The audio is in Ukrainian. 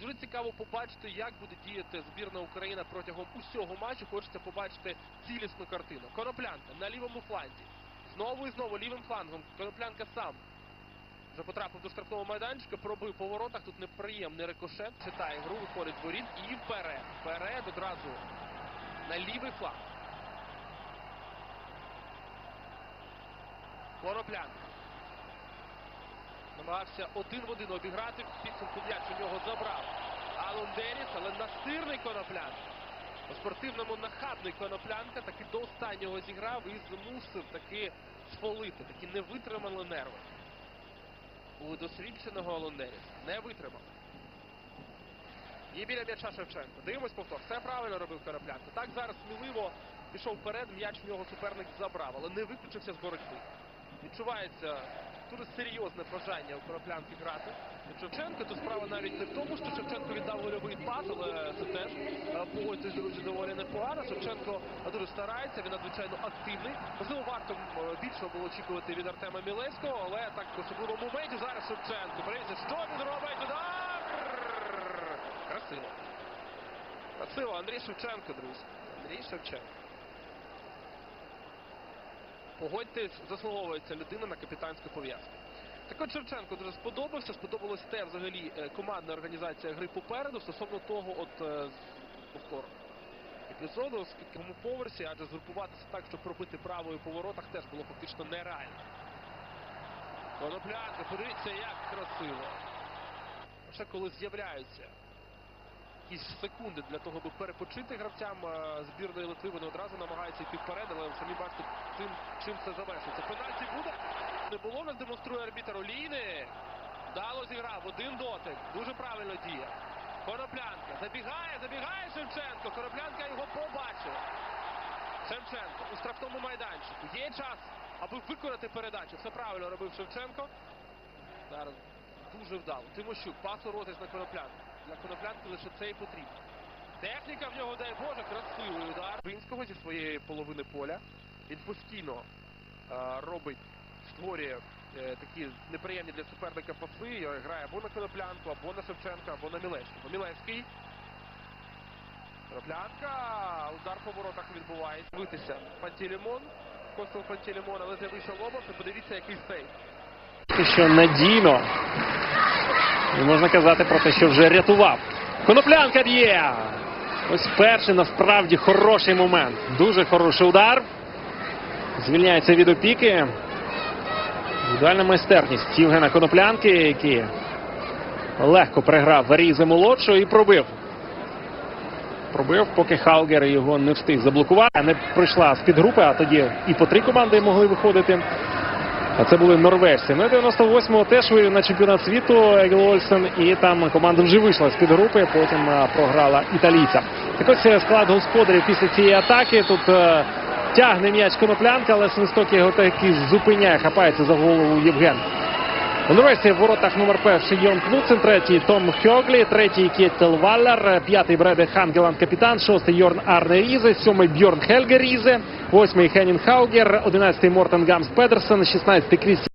Дуже цікаво побачити, як буде діяти збірна Україна протягом усього матчу. Хочеться побачити цілісну картину. Коноплянка на лівому фланзі. Знову і знову лівим флангом. Коноплянка сам вже потрапив до штрафного майданчика, пробив по воротах. Тут неприємний рикошет. Читає гру, виходить воріт і вперед. Вперед одразу на лівий фланг. Коноплянка. Намагався один в один обіграти. Підсумку м'яч у нього забрав Алон Деніс, але настирний коноплянка. По спортивному нахабний коноплянка таки до останнього зіграв і змусив таки сфолити. Такі не витримали нерви. У досвідченого Алон Деніс. Не витримав. І біля м'яча Шевченко. Дивимось повтор. Все правильно робив коноплянка. Так зараз сміливо пішов вперед, м'яч в нього суперник забрав, але не виключився з боротьби. Відчувається дуже серйозне бажання у Коноплянки грати. Від Шевченка тут справа навіть не в тому, що Шевченко віддав гольовий пас, але це теж е, погодьтесь, друзі, доволі непогано. Шевченко дуже старається, він надзвичайно активний. Можливо, варто е, більше було очікувати від Артема Мілецького, але так в особливому моменті зараз Шевченко. Подивіться, що він робить? Удар! Красиво. Красиво, Андрій Шевченко, друзі. Андрій Шевченко. Погодьтесь, заслуговується людина на капітанську пов'язку. Так от Шевченко дуже сподобався. Сподобалось те взагалі е, командна організація гри попереду стосовно того, от е, з- повтор епізоду, з якому поверсі, адже згрупуватися так, щоб пробити правою по воротах, теж було фактично нереально. Коноплянка, подивіться, як красиво. Ще коли з'являються якісь секунди для того, аби перепочити гравцям збірної Литви, вони одразу намагаються йти вперед, але самі бачите, тим, чим це завершиться. Пенальті буде. Не було, нас демонструє арбітер Олійни. Вдало зіграв, один дотик. Дуже правильно діє. Коноплянка. Забігає, забігає Шевченко. Коноплянка його побачив. Шевченко у штрафному майданчику. Є час, аби виконати передачу. Все правильно робив Шевченко. Зараз дуже вдало. Тимощук, пас у розіграш на коноплянку. Для коноплянки лише це і потрібно. Техніка в нього, дай Боже, красивий удар. Бринського зі своєї половини поля. Він постійно е, робить, створює е, такі неприємні для суперника паси. е, Грає або на коноплянку, або на Шевченка, або на Мілевського. Мілевський. Коноплянка. Удар по воротах відбувається. Витися Пантелеймон. Костел Пантелеймон, але з'явився Лобов. І подивіться, який. Поки що надійно. І можна казати про те, що вже рятував. Коноплянка б'є! Ось перший насправді хороший момент. Дуже хороший удар. Звільняється від опіки. Ідеальна майстерність Євгена Коноплянки, який легко приграв Варізи молодшого і пробив. Пробив, поки Хаугер його не встиг заблокувати. Не пройшла з-під групи, а тоді і по три команди могли виходити. А це були норвежці. Ну і 98-го теж вивів на чемпіонат світу Егіл Ольсен. І там команда вже вийшла з під групи, потім програла італійцям. Так ось е, склад господарів після цієї атаки. Тут е, тягне м'яч коноплянка, але свисток його таки зупиняє, хапається за голову Євген. У Норвежці в воротах номер перший Йон Кнутсен, третій Том Хьоглі, третій Кєттел Валлер, п'ятий Бреде Хангеланд капітан, шостий Йорн Арне Різе, сьомий Бьорн Хельге Різе, восьмий Хенін Хаугер, одинадцятий Мортен Гамс Педерсен, шістнадцятий Кріс